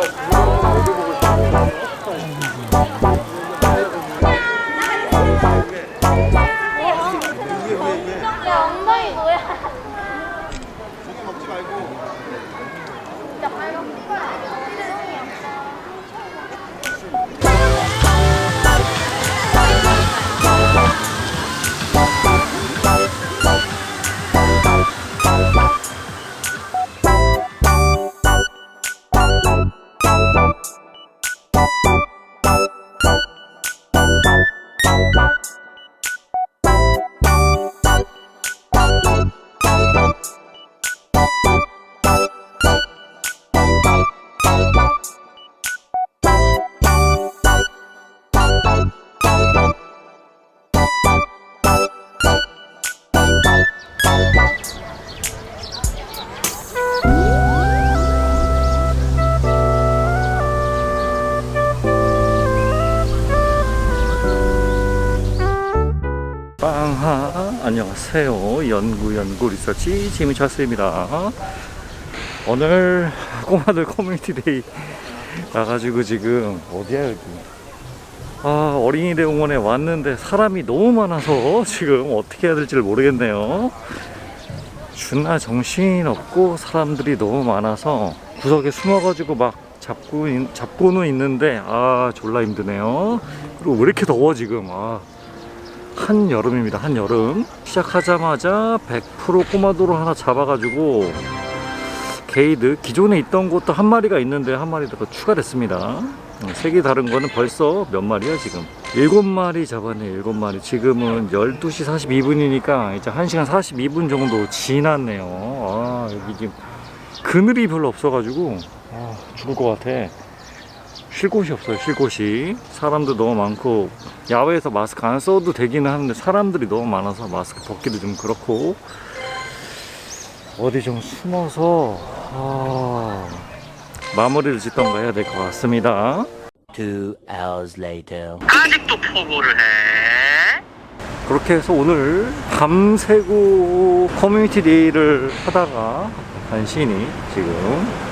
good. 안녕하세요. 연구 연구 리서치 지미 차스입니다. 오늘 꼬마들 커뮤니티 데이 가가지고 지금 어디야 여기? 아 어린이 대공원에 왔는데 사람이 너무 많아서 지금 어떻게 해야 될지를 모르겠네요. 준나 정신 없고 사람들이 너무 많아서 구석에 숨어가지고 막 잡고 있- 잡고는 있는데 아 졸라 힘드네요. 그리고 왜 이렇게 더워 지금? 아. 한여름입니다. 한여름. 시작하자마자 100% 꼬마도로 하나 잡아가지고 게이드 기존에 있던 것도 한 마리가 있는데 한 마리 더 추가됐습니다. 음, 색이 다른 거는 벌써 몇 마리야 지금? 일곱 마리 잡았네 일곱 마리 지금은 12시 42분이니까 이제 1시간 42분 정도 지났네요 아 여기 지금 그늘이 별로 없어가지고 아, 죽을 것 같아 쉴 곳이 없어요 쉴 곳이 사람도 너무 많고 야외에서 마스크 안 써도 되기는 하는데 사람들이 너무 많아서 마스크 벗기도 좀 그렇고 어디 좀 숨어서 아, 마무리를 짓던가 해야 될 것 같습니다 Two hours later. 아직도 포고를 해? 그렇게 해서 오늘 밤새고 커뮤니티 데이를 하다가 간신히 지금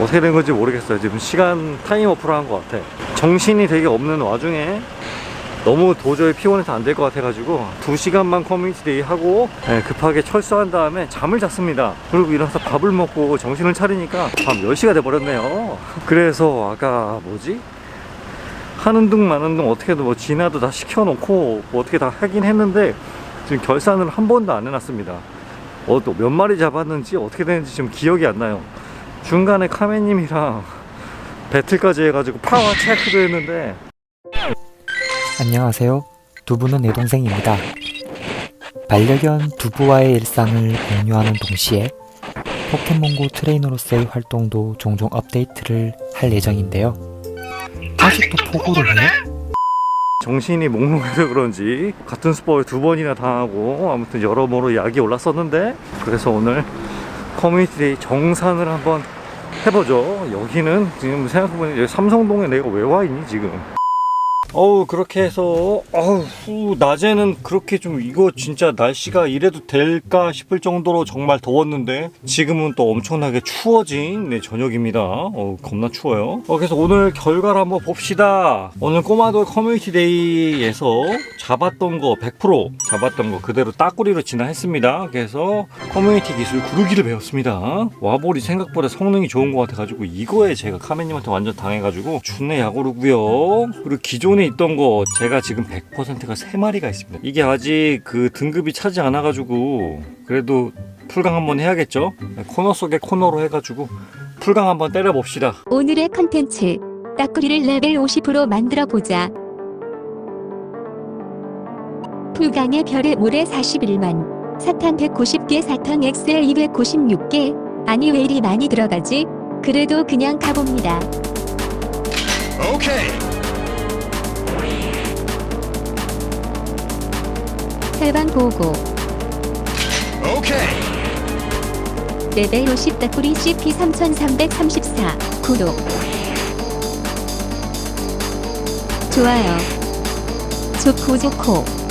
어떻게 된 건지 모르겠어요. 지금 시간 타임어프를 한 것 같아. 정신이 되게 없는 와중에 너무 도저히 피곤해서 안 될 것 같아가지고 두 시간만 커뮤니티 데이 하고 네, 급하게 철수한 다음에 잠을 잤습니다. 그리고 일어나서 밥을 먹고 정신을 차리니까 밤 10시가 돼버렸네요. 그래서 아까 뭐지? 하는 둥 마는 둥 어떻게든 뭐 진화도 다 시켜놓고 뭐 어떻게 다 하긴 했는데 지금 결산을 한 번도 안 해놨습니다. 어, 또 몇 마리 잡았는지 어떻게 되는지 지금 기억이 안 나요. 중간에 카메님이랑 배틀까지 해가지고 파워 체크도 했는데 안녕하세요. 두부는 내 동생입니다. 반려견 두부와의 일상을 공유하는 동시에 포켓몬고 트레이너로서의 활동도 종종 업데이트를 할 예정인데요. 아직도 포고를 해? 정신이 몽롱해서 그런지 같은 스포를 두 번이나 당하고 아무튼 여러모로 약이 올랐었는데 그래서 오늘 커뮤니티 정산을 한번 해보죠. 여기는 지금 생각해보니 여기 삼성동에 내가 왜 와 있니 지금 어우 그렇게 해서 어우 후, 낮에는 그렇게 좀 이거 진짜 날씨가 이래도 될까 싶을 정도로 정말 더웠는데 지금은 또 엄청나게 추워진 네, 저녁입니다. 어 겁나 추워요. 어, 그래서 오늘 결과를 한번 봅시다. 오늘 꼬마돌 커뮤니티 데이에서 잡았던 거 100% 잡았던 거 그대로 따꾸리로 진화했습니다. 그래서 커뮤니티 기술 구르기를 배웠습니다. 와볼이 생각보다 성능이 좋은 것 같아가지고 이거에 제가 카메님한테 완전 당해가지고 준내 야구르고요. 그리고 기존에 있던 거 제가 지금 100%가 3마리가 있습니다 이게 아직 그 등급이 차지 않아 가지고 그래도 풀강 한번 해야겠죠 코너 속에 코너로 해가지고 풀강 한번 때려 봅시다 오늘의 컨텐츠 따꾸리를 레벨 50으로 만들어 보자. 풀강의 별의 모래 41만, 사탕 190개, 사탕 XL 296개. 아니 왜 이리 많이 들어가지? 그래도 그냥 가봅니다. 오케이. 살방 보고 오케이. 레벨 50 따꾸리 CP 3334 구독 좋아요 좋고 좋고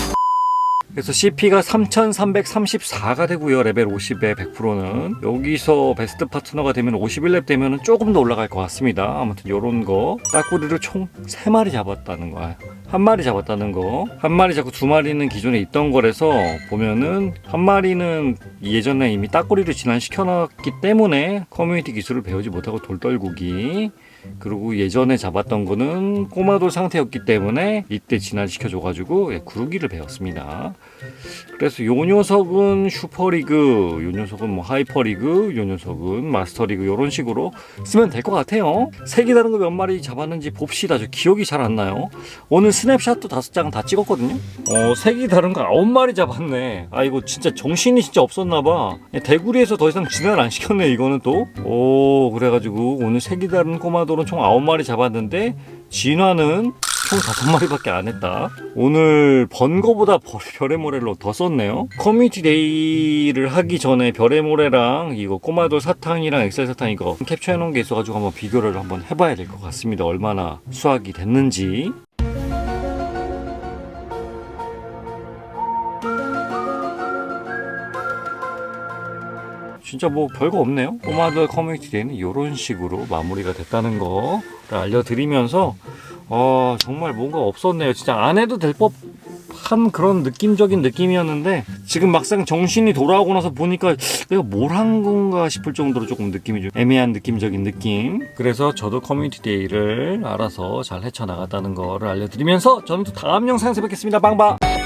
그래서 CP가 3334가 되고요. 레벨 50에 100%는. 여기서 베스트 파트너가 되면 51렙 되면 조금 더 올라갈 것 같습니다. 아무튼 요런 거. 따꾸리를 총 3마리 잡았다는 거야. 한 마리 잡았다는 거. 한 마리 잡고 두 마리는 기존에 있던 거라서 보면은 한 마리는 예전에 이미 따꾸리를 진화시켜 놨기 때문에 커뮤니티 기술을 배우지 못하고 돌떨구기. 그리고 예전에 잡았던 거는 꼬마돌 상태였기 때문에 이때 진화시켜줘가지고 예, 구르기를 배웠습니다. 그래서 요 녀석은 슈퍼리그, 요 녀석은 뭐 하이퍼리그, 요 녀석은 마스터리그 이런 식으로 쓰면 될 것 같아요. 색이 다른 거 몇 마리 잡았는지 봅시다. 저 기억이 잘 안 나요. 오늘 스냅샷도 다섯 장 다 찍었거든요. 어, 색이 다른 거 아홉 마리 잡았네. 아 이거 진짜 정신이 진짜 없었나 봐. 대구리에서 더 이상 진화를 안 시켰네 이거는 또. 오 그래가지고 오늘 색이 다른 꼬마돌은 총 아홉 마리 잡았는데 진화는 총 다섯 마리밖에 안 했다. 오늘 번 거보다 벌- 별의 모래로 더 썼네요. 커뮤니티 데이를 하기 전에 별의 모래랑 이거 꼬마돌 사탕이랑 엑셀 사탕 이거 캡처해 놓은 게 있어가지고 한번 비교를 한번 해봐야 될 것 같습니다. 얼마나 수확이 됐는지. 진짜 뭐 별거 없네요. 꼬마들 커뮤니티 데이는 이런 식으로 마무리가 됐다는 거를 알려드리면서 어, 정말 뭔가 없었네요. 진짜 안 해도 될 법한 그런 느낌적인 느낌이었는데 지금 막상 정신이 돌아오고 나서 보니까 내가 뭘 한 건가 싶을 정도로 조금 느낌이 좀 애매한 느낌적인 느낌. 그래서 저도 커뮤니티 데이를 알아서 잘 헤쳐나갔다는 거를 알려드리면서 저는 또 다음 영상에서 뵙겠습니다. 빵바!